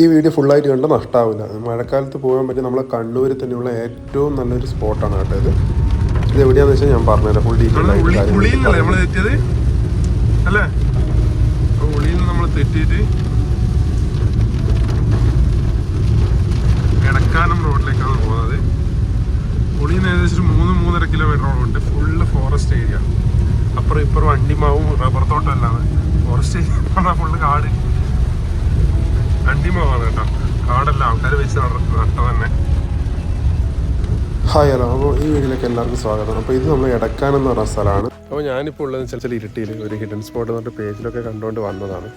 ഈ വീഡിയോ ഫുള്ളായിട്ട് കണ്ട് നഷ്ടാവില്ല. മഴക്കാലത്ത് പോകാൻ പറ്റിയ നമ്മളെ കണ്ണൂരിൽ തന്നെയുള്ള ഏറ്റവും നല്ലൊരു സ്പോട്ടാണ് കേട്ടോ ഇത്. ഇത് എവിടെയാണെന്ന് വെച്ചാൽ ഞാൻ പറഞ്ഞുതരാം. ഫുൾ ഡീറ്റെയിൽ ആയിട്ട് അല്ലേ? നമ്മൾ തെറ്റിയിട്ട് എടക്കാനം റോഡിലേക്കാണ് പോകുന്നത്. ഉളിയിൽ നിന്ന് ഏകദേശം മൂന്ന് മൂന്നര കിലോമീറ്ററോളം ഉണ്ട്. ഫുള്ള് ഫോറസ്റ്റ് ഏരിയ അപ്പുറം ഇപ്പുറം വണ്ടിമാവും റബ്ബർ തോട്ടം അല്ലാതെ. ഫോറസ്റ്റ് ഏരിയ പറഞ്ഞാൽ ഫുള്ള് കാട്. വണ്ടിമാവാണ് കേട്ടോ. കാടല്ല ആൾക്കാർ വെച്ച് നട- നട്ട തന്നെ. Hi hello. അപ്പോൾ ഈ വീഡിയോയിലേക്ക് എല്ലാവർക്കും സ്വാഗതം. അപ്പോൾ ഇത് നമ്മൾ എടക്കാൻ എന്ന് പറഞ്ഞ സ്ഥലമാണ്. അപ്പോൾ ഞാനിപ്പോൾ ഉള്ളത് ചില ചില ഇരുട്ടിയിൽ ഒരു ഹിഡൻ സ്പോട്ട് എന്ന് പറഞ്ഞിട്ട് പേജിലൊക്കെ കണ്ടുകൊണ്ട് വന്നതാണ്.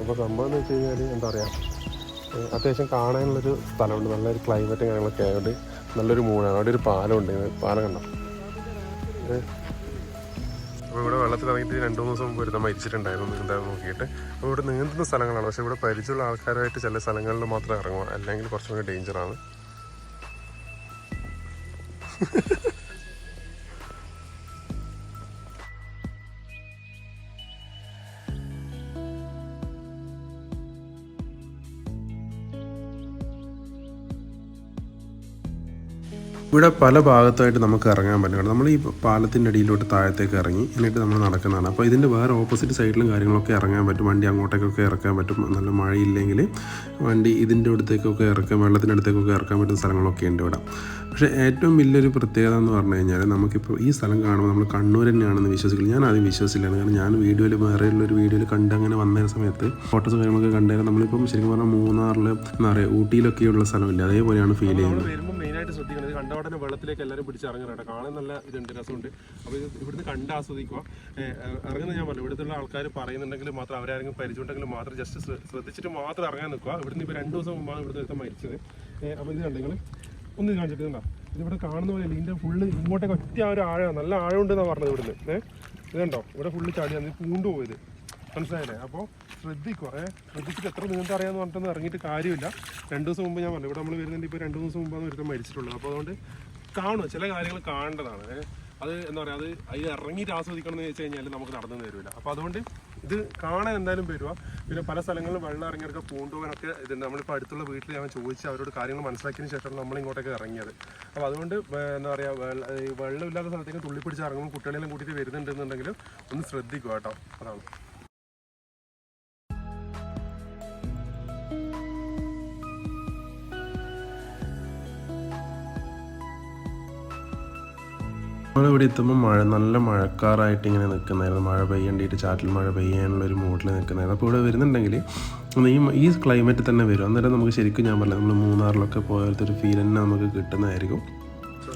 അപ്പോൾ സംഭവം എന്ന് വെച്ച് കഴിഞ്ഞാൽ എന്താ പറയുക അത്യാവശ്യം കാണാനുള്ളൊരു സ്ഥലമുണ്ട്. നല്ലൊരു ക്ലൈമറ്റും കാര്യങ്ങളൊക്കെ ആയതുകൊണ്ട് നല്ലൊരു മൂടാണ് അവിടെ ഒരു പാലമുണ്ട് ഉണ്ട്. പാലം കണ്ടോ? അപ്പോൾ ഇവിടെ വെള്ളത്തിൽ ഇറങ്ങിയിട്ട് രണ്ട് മൂന്ന് ദിവസം മുമ്പ് ഒരുത്തം മരിച്ചിട്ടുണ്ടായിരുന്നു നീന്താൻ നോക്കിയിട്ട്. അപ്പോൾ ഇവിടെ നീന്തുന്ന സ്ഥലങ്ങളാണ് പക്ഷേ ഇവിടെ പരിചയമുള്ള ആൾക്കാരുമായിട്ട് ചില സ്ഥലങ്ങളിൽ മാത്രമേ ഇറങ്ങുക അല്ലെങ്കിൽ കുറച്ചും കൂടി ഡേഞ്ചറാണ് ഇവിടെ പല ഭാഗത്തായിട്ട് നമുക്ക് ഇറങ്ങാൻ പറ്റും. നമ്മൾ ഈ പാലത്തിന്റെ അടിയിലോട്ട് താഴത്തേക്ക് ഇറങ്ങി എന്നിട്ട് നമ്മൾ നടക്കുന്നതാണ്. അപ്പോൾ ഇതിന്റെ വേറെ ഓപ്പോസിറ്റ് സൈഡിലും കാര്യങ്ങളൊക്കെ ഇറങ്ങാൻ പറ്റും. വണ്ടി അങ്ങോട്ടേക്കൊക്കെ ഇറക്കാൻ പറ്റും. നല്ല മഴയില്ലെങ്കിൽ വണ്ടി ഇതിന്റെ അടുത്തേക്കൊക്കെ ഇറക്കാൻ വെള്ളത്തിന്റെ അടുത്തേക്കൊക്കെ ഇറക്കാൻ പറ്റുന്ന സ്ഥലങ്ങളൊക്കെ ഉണ്ട് ഇവിടെ. പക്ഷേ ഏറ്റവും വലിയൊരു പ്രത്യേകത എന്ന് പറഞ്ഞു കഴിഞ്ഞാൽ നമുക്കിപ്പോൾ ഈ സ്ഥലം കാണുമ്പോൾ നമ്മൾ കണ്ണൂർ തന്നെയാണെന്ന് വിശ്വസിക്കില്ല. ഞാൻ ആദ്യം വിശ്വസിച്ചില്ലാണ് കാരണം ഞാൻ വീഡിയോയിൽ വേറെ ഉള്ളൊരു വീഡിയോയിൽ കണ്ടങ്ങനെ വന്ന സമയത്ത് ഫോട്ടോസ് കാര്യങ്ങളൊക്കെ കണ്ടേരം നമ്മളിപ്പം ശരിക്കും പറഞ്ഞാൽ മൂന്നാറിൽ എന്താ പറയുക ഊട്ടിയിലൊക്കെയുള്ള സ്ഥലമില്ല? അതേപോലെയാണ് ഫീൽ ചെയ്യുന്നത്. മെയിനായിട്ട് ശ്രദ്ധിക്കണം. ഇത് കണ്ട ഉടനെ വെള്ളത്തിലേക്ക് എല്ലാവരും പിടിച്ച് ഇറങ്ങണം കാണാൻ നല്ല ഇതുണ്ട് രസമുണ്ട്. അപ്പോൾ ഇത് ഇവിടുന്ന് കണ്ട് ആസ്വദിക്കുക. ഇറങ്ങുന്ന ഞാൻ പറഞ്ഞു ഇവിടുത്തെ ആൾക്കാർ പറയുന്നുണ്ടെങ്കിൽ മാത്രം അവരാരെങ്കിലും പരിചയമുണ്ടെങ്കിൽ മാത്രം ജസ്റ്റ് ശ്രദ്ധിച്ചിട്ട് മാത്രം ഇറങ്ങാൻ നിൽക്കുക. ഇവിടുന്ന് ഇപ്പോൾ രണ്ട് ദിവസം മുമ്പാണ് ഇവിടുത്തെ ഒരുത്തം മരിച്ചത്. അപ്പോൾ ഇത് കണ്ടെങ്കിൽ ഒന്ന് കാണിച്ചിട്ട് കണ്ടോ? ഇതിവിടെ കാണുന്ന പോലെ ഇതിന്റെ ഫുള്ള് ഇങ്ങോട്ടേക്ക് ഒറ്റ ഒരു ആഴമാണ് നല്ല ആഴമുണ്ടെന്നാണ് പറഞ്ഞത് ഇവിടുന്ന്. ഏഹ് ഇതുണ്ടോ ഇവിടെ ഫുള്ള് ചാടിയാണ് പൂണ്ടു പോയത് മനസ്സിലായില്ലേ? അപ്പോൾ ശ്രദ്ധിക്കുക ഏ? ശ്രദ്ധിച്ചിട്ട് എത്ര നിങ്ങൾക്ക് അറിയാന്ന് പറഞ്ഞിട്ടൊന്നും ഇറങ്ങിയിട്ട് കാര്യമില്ല. രണ്ട് ദിവസം മുമ്പ് ഞാൻ പറഞ്ഞു ഇവിടെ നമ്മൾ വരുന്നുണ്ട് ഇപ്പോൾ രണ്ട് ദിവസം മുമ്പാണ് ഒരുത്തം മരിച്ചിട്ടുള്ളത് അപ്പോൾ അതുകൊണ്ട് കാണുക ചില കാര്യങ്ങൾ കാണേണ്ടതാണ് അത് എന്താ പറയുക അത് അതിൽ ഇറങ്ങിയിട്ട് ആസ്വദിക്കണം എന്ന് വെച്ച് കഴിഞ്ഞാൽ നമുക്ക് നടന്നു തരില്ല അപ്പോൾ അതുകൊണ്ട് ഇത് കാണാൻ എന്തായാലും വരുക. പിന്നെ പല സ്ഥലങ്ങളിലും വെള്ളം ഇറങ്ങിയൊക്കെ പൂണ്ടുപോകാനൊക്കെ ഇതുണ്ട്. നമ്മളിപ്പോൾ അടുത്തുള്ള വീട്ടിൽ ഞാൻ ചോദിച്ച് അവരോട് കാര്യങ്ങൾ മനസ്സിലാക്കിയതിന് ശേഷമാണ് നമ്മൾ ഇങ്ങോട്ടേക്ക് ഇറങ്ങിയത്. അപ്പോൾ അതുകൊണ്ട് എന്താ പറയുക വെള്ളം വെള്ളമില്ലാത്ത സ്ഥലത്തേക്ക് തുള്ളിപ്പിടിച്ച് ഇറങ്ങുമ്പോൾ കുട്ടികളെല്ലാം കൂട്ടിയിട്ട് വരുന്നുണ്ടെന്നുണ്ടെങ്കിൽ ഒന്ന് ശ്രദ്ധിക്കുക കേട്ടോ. അതാണ്. നമ്മളിവിടെ എത്തുമ്പോൾ മഴ നല്ല മഴക്കാറായിട്ട് ഇങ്ങനെ നിൽക്കുന്നതായിരുന്നു മഴ പെയ്യേണ്ടിയിട്ട് ചാറ്റിൽ മഴ പെയ്യാനുള്ള ഒരു മൂഡിൽ നിൽക്കുന്നതായിരുന്നു അപ്പോൾ ഇവിടെ വരുന്നുണ്ടെങ്കിൽ ഈ ഈ ക്ലൈമറ്റ് തന്നെ വരും. അന്നേരം നമുക്ക് ശരിക്കും ഞാൻ പറഞ്ഞത് നമ്മൾ മൂന്നാറിലൊക്കെ പോയത്തെ ഒരു ഫീൽ തന്നെ നമുക്ക് കിട്ടുന്നതായിരിക്കും.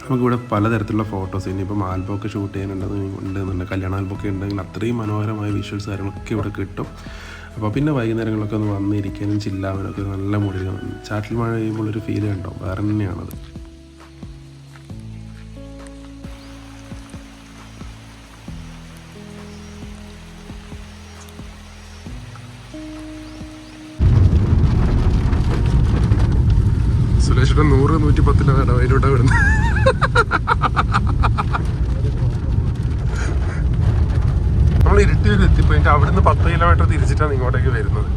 നമുക്കിവിടെ പലതരത്തിലുള്ള ഫോട്ടോസ് ഇനിയിപ്പം ആൽബമൊക്കെ ഷൂട്ട് ചെയ്യാനുണ്ടെന്ന് ഉണ്ടെന്നുണ്ട്. കല്യാണ ആൽബമൊക്കെ ഉണ്ടെങ്കിൽ അത്രയും മനോഹരമായ വിഷ്വൽസ് കാര്യങ്ങളൊക്കെ ഇവിടെ കിട്ടും. അപ്പോൾ പിന്നെ വൈകുന്നേരങ്ങളൊക്കെ ഒന്ന് വന്നിരിക്കാനും ചില്ലാവാനൊക്കെ നല്ല മൂടി ചാറ്റിൽ മഴ ചെയ്യുമ്പോൾ ഒരു ഫീൽ കണ്ടോ? വേറെ തന്നെയാണത്. സുരേഷിയുടെ നൂറ് നൂറ്റി പത്തിലാണ് അതിലോട്ടാ വിടുന്നത് നമ്മൾ ഇരുട്ടിയിൽ എത്തിപ്പോയിട്ട് അവിടുന്ന് പത്ത് കിലോമീറ്റർ തിരിച്ചിട്ടാണ് ഇങ്ങോട്ടേക്ക് വരുന്നത്.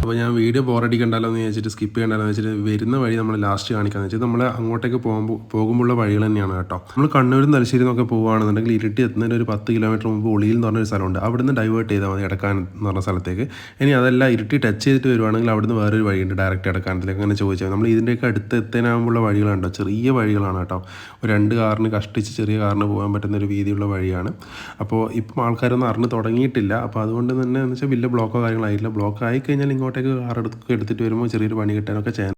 അപ്പോൾ ഞാൻ വീഡിയോ ബോറടിക്കണ്ടല്ലോ എന്ന് ചോദിച്ചിട്ട് സ്കിപ്പ് ചെയ്യണ്ടല്ലോ എന്ന് വെച്ചിട്ട് വരുന്ന വഴി നമ്മൾ ലാസ്റ്റ് കാണിക്കാന്ന് വെച്ചാൽ നമ്മൾ അങ്ങോട്ടേക്ക് പോകുമ്പോൾ പോകുമ്പോഴുള്ള വഴികൾ തന്നെയാണ് കേട്ടോ. നമ്മൾ കണ്ണൂരും തലശ്ശേരി എന്നൊക്കെ പോകുകയാണെന്നുണ്ടെങ്കിൽ ഇരുട്ടി എത്തുന്നതിന് ഒരു പത്ത് കിലോമീറ്റർ മുമ്പ് ഒളിയിൽ എന്ന് പറഞ്ഞൊരു സ്ഥലമുണ്ട്. അവിടുന്ന് ഡൈവേർട്ട് ചെയ്താൽ മതി എടക്കാൻ എന്ന് പറഞ്ഞ സ്ഥലത്തേക്ക്. ഇനി അതല്ല ഇരുട്ടി ടച്ച് ചെയ്തിട്ട് വരുവാണെങ്കിൽ അവിടുന്ന് വേറൊരു വഴിയുണ്ട് ഡയറക്റ്റ് എടക്കാനത്തിലേക്ക് അങ്ങനെ ചോദിച്ചാൽ നമ്മൾ ഇതിന്റെയൊക്കെ അടുത്ത് എത്താനാകുമ്പോഴുള്ള വഴികളുണ്ടോ. ചെറിയ വഴികളാണ് കേട്ടോ. ഒരു രണ്ട് കാറിന് കഷ്ടിച്ച് ചെറിയ കാറിന് പോകാൻ പറ്റുന്ന ഒരു വീതിയുള്ള വഴിയാണ്. അപ്പോൾ ഇപ്പം ആൾക്കാരൊന്നും അറിഞ്ഞ് തുടങ്ങിയിട്ടില്ല. അപ്പോൾ അതുകൊണ്ട് തന്നെ എന്ന് വെച്ചാൽ വലിയ ബ്ലോക്കോ കാര്യങ്ങളായില്ല ബ്ലോക്ക് ആയി കഴിഞ്ഞാൽ ഇങ്ങോട്ടേക്ക് കാർ എടുത്ത് എടുത്തിട്ട് വരുമ്പോൾ ചെറിയൊരു പണി കിട്ടാനൊക്കെ ചാൻസ്